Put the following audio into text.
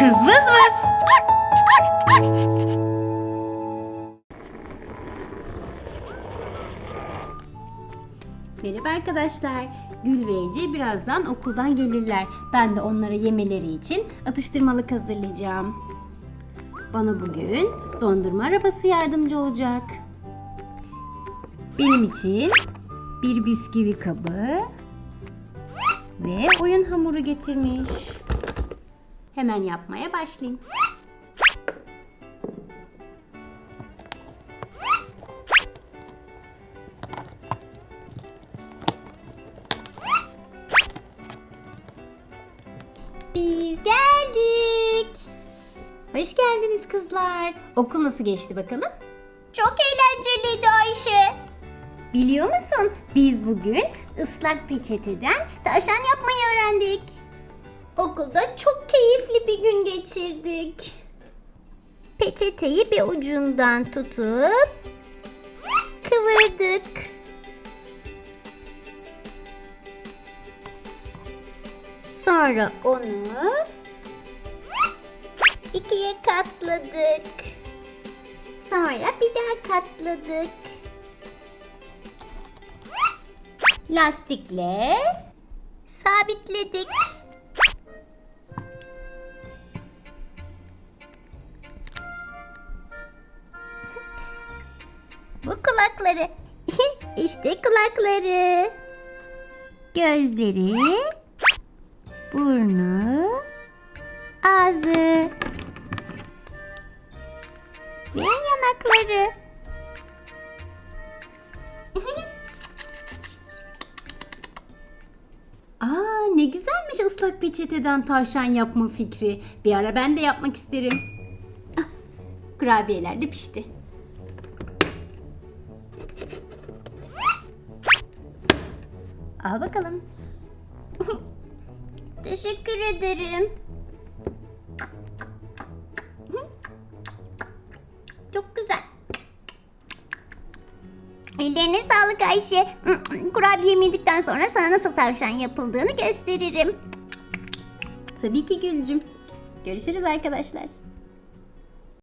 Kız vız vız. Merhaba arkadaşlar. Gül ve Ece birazdan okuldan gelirler. Ben de onlara yemeleri için atıştırmalık hazırlayacağım. Bana bugün dondurma arabası yardımcı olacak. Benim için bir bisküvi kabı ve oyun hamuru getirmiş. Hemen yapmaya başlayayım. Biz geldik. Hoş geldiniz kızlar. Okul nasıl geçti bakalım? Çok eğlenceliydi Ayşe. Biliyor musun? Biz bugün ıslak peçeteden tavşan yapmayı öğrendik. Okulda çok keyifli bir gün geçirdik. Peçeteyi bir ucundan tutup kıvırdık. Sonra onu ikiye katladık. Sonra bir daha katladık. Lastikle sabitledik. Bu kulakları. işte kulakları. Gözleri burnu, ağzı ve yanakları. Aa ne güzelmiş ıslak peçeteden tavşan yapma fikri. Bir ara ben de yapmak isterim. Ah, kurabiyeler de pişti. Al bakalım. Teşekkür ederim. Çok güzel. Ellerine sağlık Ayşe. Kurabiye yedikten sonra sana nasıl tavşan yapıldığını gösteririm. Tabii ki Gülcüm. Görüşürüz arkadaşlar.